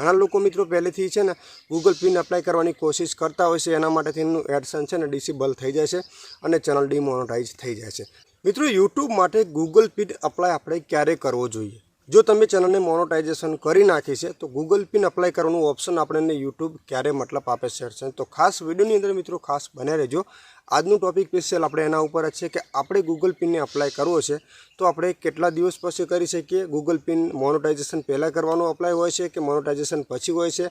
ઘણા લોકો મિત્રો પહેલેથી છે ને ગૂગલ પિન એપ્લાય કરવાની કોશિશ કરતા હોય છે, એના માટેથી એમનું એડસન છે ને ડિસેબલ થઈ જાય છે અને ચેનલ ડિમોનોટાઇઝ થઈ જાય છે. મિત્રો યુટ્યુબ માટે ગૂગલ પિન અપ્લાય આપણે ક્યારે કરવો જોઈએ? જો તમે ચેનલને મોનોટાઇઝેશન કરી નાખી છે, તો ગૂગલ પિન અપ્લાય કરવાનું ઓપ્શન આપણને યુટ્યુબ ક્યારે મતલબ આપે છે. તો ખાસ વિડીયોની અંદર મિત્રો ખાસ બને રહેજો. આજનું ટોપિક સ્પેશિયલ આપણે એના ઉપર જ છે કે આપણે ગૂગલ પિનને અપ્લાય કરવો છે, તો આપણે કેટલા દિવસ પછી કરી શકીએ? ગૂગલ પિન મોનોટાઇઝેશન પહેલાં કરવાનું અપ્લાય હોય છે કે મોનોટાઇઝેશન પછી હોય છે?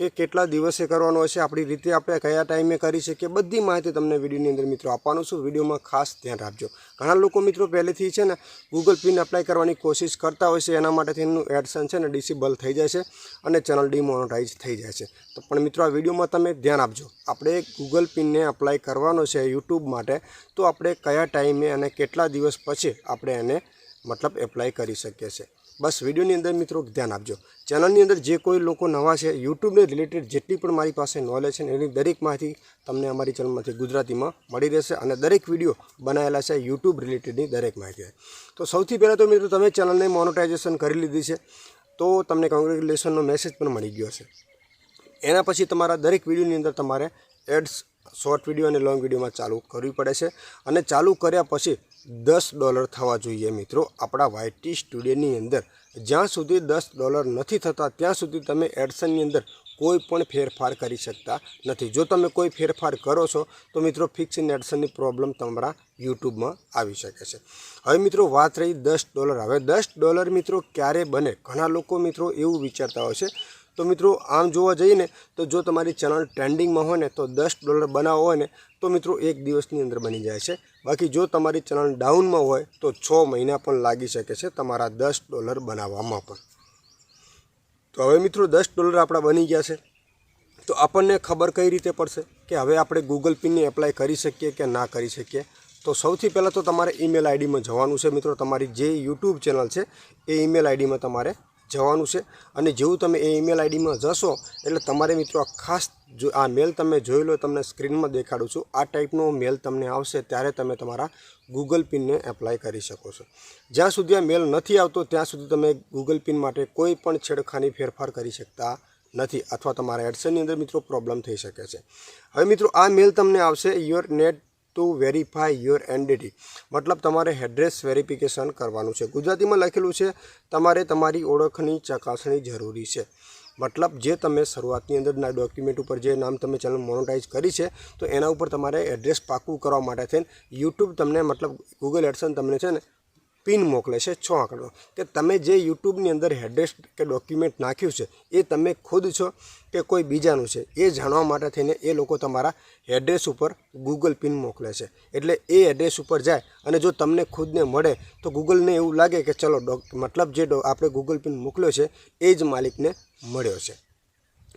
કે કેટલા દિવસે કરવાનો હશે, આપણી રીતે આપણે કયા ટાઈમે કરી શકીએ, બધી માહિતી તમને વિડીયોની અંદર મિત્રો આપવાનું છું. વિડીયોમાં ખાસ ધ્યાન રાખજો. ઘણા લોકો મિત્રો પહેલેથી છે ને ગૂગલ પિન એપ્લાય કરવાની કોશિશ કરતા હોય છે, એના માટેથી એમનું એડસન છે ને ડિસેબલ થઈ જાય છે અને ચેનલ ડીમોનોટાઇઝ થઈ જાય છે. તો પણ મિત્રો આ વિડીયોમાં તમે ધ્યાન આપજો. આપણે ગૂગલ પિનને અપ્લાય કરવાનો છે યુટ્યુબ માટે, તો આપણે કયા ટાઈમે અને કેટલા દિવસ પછી આપણે એને મતલબ એપ્લાય કરી શકીએ છીએ. બસ વિડીયોની અંદર મિત્રો ધ્યાન આપજો. ચેનલની અંદર જે કોઈ લોકો નવા છે, યુટ્યુબને રિલેટેડ જેટલી પણ મારી પાસે નોલેજ છે એની દરેક માહિતી તમને અમારી ચેનલમાંથી ગુજરાતીમાં મળી રહેશે અને દરેક વીડિયો બનાવેલા છે યુટ્યુબ રિલેટેડની દરેક માહિતી. તો સૌથી પહેલાં તો મિત્રો તમે ચેનલને મોનોટાઇઝેશન કરી લીધી છે, તો તમને કોંગ્રેચ્યુલેશનનો મેસેજ પણ મળી ગયો છે. એના પછી તમારા દરેક વિડીયોની અંદર તમારે એડ્સ શોર્ટ વીડિયો અને લોંગ વિડીયોમાં ચાલુ કરવી પડે છે. અને ચાલુ કર્યા પછી દસ ડોલર થવા જોઈએ મિત્રો આપણા વાયટી સ્ટુડિયોની અંદર. જ્યાં સુધી દસ ડોલર નથી થતા, ત્યાં સુધી તમે એડસનની અંદર કોઈ પણ ફેરફાર કરી શકતા નથી. જો તમે કોઈ ફેરફાર કરો છો, તો મિત્રો ફિક્સ ઇન એડસનની પ્રોબ્લેમ તમારા યુટ્યુબમાં આવી શકે છે. હવે મિત્રો વાત રહી દસ ડોલર. હવે દસ ડોલર મિત્રો ક્યારે બને? ઘણા લોકો મિત્રો એવું વિચારતા હોય છે તો મિત્રો આમ જોવા જઈએ ને તો જો તમારી ચેનલ ટ્રેન્ડિંગમાં હોય ને તો દસ ડોલર બનાવો હોય ને તો મિત્રો એક દિવસની અંદર બની જાય છે. બાકી જો તમારી ચેનલ ડાઉનમાં હોય તો છ મહિના પણ લાગી શકે છે તમારા દસ ડોલર બનાવવામાં પણ. તો હવે મિત્રો દસ ડોલર આપણા બની ગયા છે. તો આપણને ખબર કઈ રીતે પડશે કે હવે આપણે ગૂગલ પિનની એપ્લાય કરી શકીએ કે ના કરી શકીએ? તો સૌથી પહેલાં તો તમારે ઈમેલ આઈડીમાં જવાનું છે મિત્રો. તમારી જે યુટ્યુબ ચેનલ છે એ ઈમેલ આઈડીમાં તમારે જવાનું છે. અને જેવું તમે એ ઈમેલ આઈડીમાં જશો, એટલે તમારે મિત્રો આ ખાસ જો આ મેલ તમે જોઈ લો, તમને સ્ક્રીનમાં દેખાડું છું. આ ટાઈપનો મેલ તમને આવશે, ત્યારે તમે તમારા ગૂગલ પિનને એપ્લાય કરી શકો છો. જ્યાં સુધી આ મેલ નથી આવતો, ત્યાં સુધી તમે ગૂગલ પિન માટે કોઈ પણ છેડખાની ફેરફાર કરી શકતા નથી, અથવા તમારા એડસનની અંદર મિત્રો પ્રોબ્લેમ થઈ શકે છે. હવે મિત્રો, આ મેલ તમને આવશે your need to verify your identity મતલબ તમારે એડ્રેસ વેરિફિકેશન કરવાનું છે. ગુજરાતીમાં લખેલું છે, તમારે તમારી ઓળખની ચકાસણી જરૂરી છે. મતલબ જે તમે શરૂઆતની અંદરના ડોક્યુમેન્ટ ઉપર જે નામ તમે ચેનલ મોનોટાઈઝ કરી છે, તો એના ઉપર તમારે એડ્રેસ પાકું કરવા માટે થઈને યુટ્યુબ તમને મતલબ ગૂગલ એડસન તમને છે ને પિન મોકલે છે છ આંકડો કે તમે જે યુટ્યુબની અંદર એડ્રેસ કે ડોક્યુમેન્ટ નાખ્યું છે, એ તમે ખુદ છો કે કોઈ બીજાનું છે, એ જાણવા માટે થઈને એ લોકો તમારા એડ્રેસ ઉપર ગૂગલ પિન મોકલે છે. એટલે એ એડ્રેસ ઉપર જાય અને જો તમને ખુદને મળે, તો ગૂગલને એવું લાગે કે ચલો ડોક મતલબ જે આપણે ગૂગલ પિન મોકલ્યો છે, એ જ માલિકને મળ્યો છે.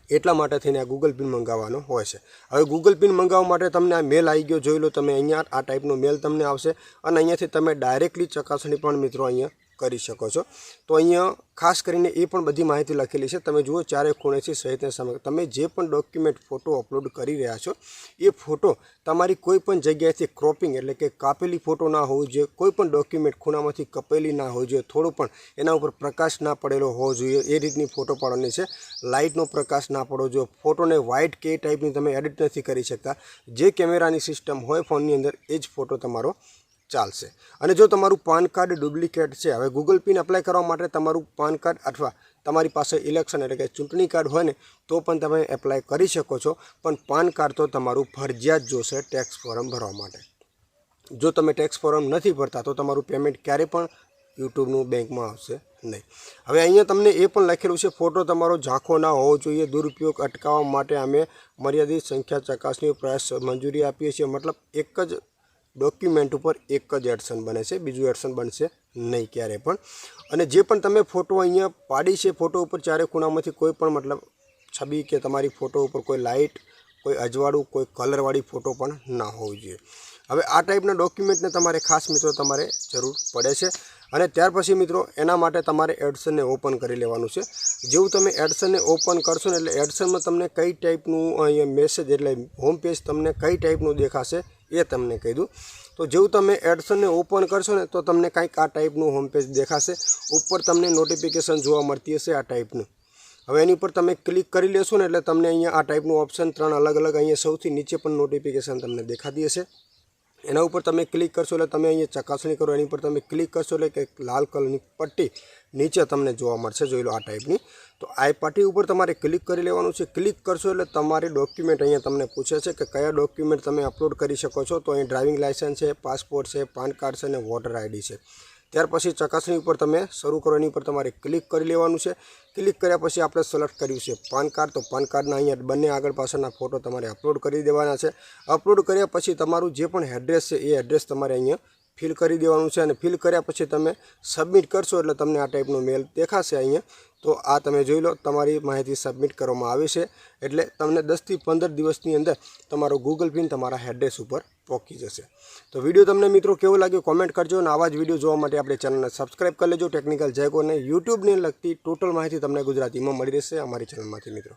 એટલા માટે થઈને આ ગૂગલ પિન મંગાવવાનો હોય છે. હવે ગૂગલ પિન મંગાવવા માટે તમને આ મેલ આવી ગયો, જોઈ લો તમે અહીંયા આ ટાઈપનો મેલ તમને આવશે. અને અહીંયાથી તમે ડાયરેક્ટલી ચકાસણી પણ મિત્રો અહીંયા કરી શકો છો. તો અહીંયા ખાસ કરીને એ પણ બધી માહિતી લખેલી છે. તમે જુઓ ચારે ખૂણેથી સહિતને સામે તમે જે પણ ડોક્યુમેન્ટ ફોટો અપલોડ કરી રહ્યા છો, એ ફોટો તમારી કોઈ પણ જગ્યાએથી ક્રોપિંગ એટલે કે કાપેલી ફોટો ના હોવું જોઈએ, કોઈ પણ ડોક્યુમેન્ટ ખૂણામાંથી કપેલી ના હોવી જોઈએ, થોડું પણ એના ઉપર પ્રકાશ ના પડેલો હોવો જોઈએ, એ રીતની ફોટો પાડવાની છે. લાઇટનો પ્રકાશ ના પડવો જોઈએ. ફોટોને વ્હાઇટ કે ટાઈપની તમે એડિટ નથી કરી શકતા. જે કેમેરાની સિસ્ટમ હોય ફોનની અંદર, એ જ ફોટો તમારો ચાલશે. અને જો તમારું પાન કાર્ડ ડુપ્લિકેટ છે, હવે ગૂગલ પિન એપ્લાય કરવા માટે તમારું પાન કાર્ડ અથવા તમારી પાસે ઇલેક્શન એટલે કે ચૂંટણી કાર્ડ હોય ને, તો પણ તમે એપ્લાય કરી શકો છો. પણ પાન કાર્ડ તો તમારું ફરજિયાત જોશે ટેક્સ ફોર્મ ભરવા માટે. જો તમે ટેક્સ ફોર્મ નથી ભરતા, તો તમારું પેમેન્ટ ક્યારે પણ યુટ્યુબનું બેંકમાં આવશે નહીં. હવે અહીંયા તમને એ પણ લખેલું છે, ફોટો તમારો ઝાંખો ના હોવો જોઈએ. દુરુપયોગ અટકાવવા માટે અમે મર્યાદિત સંખ્યા ચકાસણી પ્રયાસ મંજૂરી આપીએ છીએ. મતલબ એક જ ડોક્યુમેન્ટ ઉપર એક જ એડસન બને છે, બીજું એડસન બનશે નહીં ક્યારે પણ. અને જે પણ તમે ફોટો અહીંયા પાડી છે, ફોટો ઉપર ચારે ખૂણામાંથી કોઈ પણ મતલબ છબી કે તમારી ફોટો ઉપર કોઈ લાઇટ, કોઈ અજવાળું, કોઈ કલરવાળી ફોટો પણ ના હોવી જોઈએ. હવે આ ટાઈપના ડોક્યુમેન્ટને તમારે ખાસ મિત્રો તમારે જરૂર પડે છે. અને ત્યાર પછી મિત્રો એના માટે તમારે એડસનને ઓપન કરી લેવાનું છે. જેવું તમે એડસનને ઓપન કરશો ને એટલે એડસનમાં તમને કઈ ટાઈપનું અહીંયા મેસેજ એટલે હોમ પેજ તમને કઈ ટાઈપનું દેખાશે એ તમને કહી દઉં. તો જેવું તમે એડસનને ઓપન કરશો ને તો તમને કંઈક આ ટાઈપનું હોમ પેજ દેખાશે. ઉપર તમને નોટિફિકેશન જોવા મળતી હશે આ ટાઈપનું. હવે એની ઉપર તમે ક્લિક કરી લેશો ને એટલે તમને અહીંયા આ ટાઈપનું ઓપ્શન ત્રણ અલગ અલગ અહીંયા સૌથી નીચે પણ નોટિફિકેશન તમને દેખાતી હશે. એના ઉપર તમે ક્લિક કરશો એટલે તમે અહીંયા ચકાસણી કરો, એની ઉપર તમે ક્લિક કરશો એટલે કે લાલ કલરની પટ્ટી નીચે તમને જોવા મળશે, જોઈ લો આ ટાઈપની તો આ પટ્ટી ઉપર તમારે ક્લિક કરી લેવાનું છે. ક્લિક કરશો એટલે તમારી ડોક્યુમેન્ટ અહીંયા તમને પૂછે છે કે કયા ડોક્યુમેન્ટ તમે અપલોડ કરી શકો છો. તો અહીં ડ્રાઇવિંગ લાઇસન્સ છે પાસપોર્ટ છે, પાન કાર્ડ છે અને વોટર આઈડી છે. ત્યાર પછી ચકાસણી ઉપર તમે શરૂ કરો એની ઉપર તમારે ક્લિક કરી લેવાનું છે. ક્લિક કર્યા પછી આપણે સિલેક્ટ કર્યું છે પાન કાર્ડ. તો પાન કાર્ડના અહીંયા બંને આગળ પાછળના ફોટો તમારે અપલોડ કરી દેવાના છે. અપલોડ કર્યા પછી તમારું જે પણ એડ્રેસ છે એ એડ્રેસ તમારે અહીંયા ફિલ કરી દેવાનું છે અને ફિલ કર્યા પછી તમે સબમિટ કરશો એટલે તમને આ ટાઈપનો મેલ દેખાશે અહીંયા. તો આ તમે જોઈ લો, તમારી માહિતી સબમિટ કરવામાં આવી છે. એટલે તમને દસથી પંદર દિવસની અંદર તમારો ગૂગલ પિન તમારા એડ્રેસ ઉપર પહોંચી જશે. તો વીડિયો તમને મિત્રો કેવો લાગ્યો કોમેન્ટ કરજો અને આવા જ વીડિયો જોવા માટે આપણે ચેનલને સબસ્ક્રાઇબ કરી લેજો. ટેકનિકલ જયકોને યુટ્યુબને લગતી ટોટલ માહિતી તમને ગુજરાતીમાં મળી રહેશે. અમારી ચેનલમાંથી મિત્રો.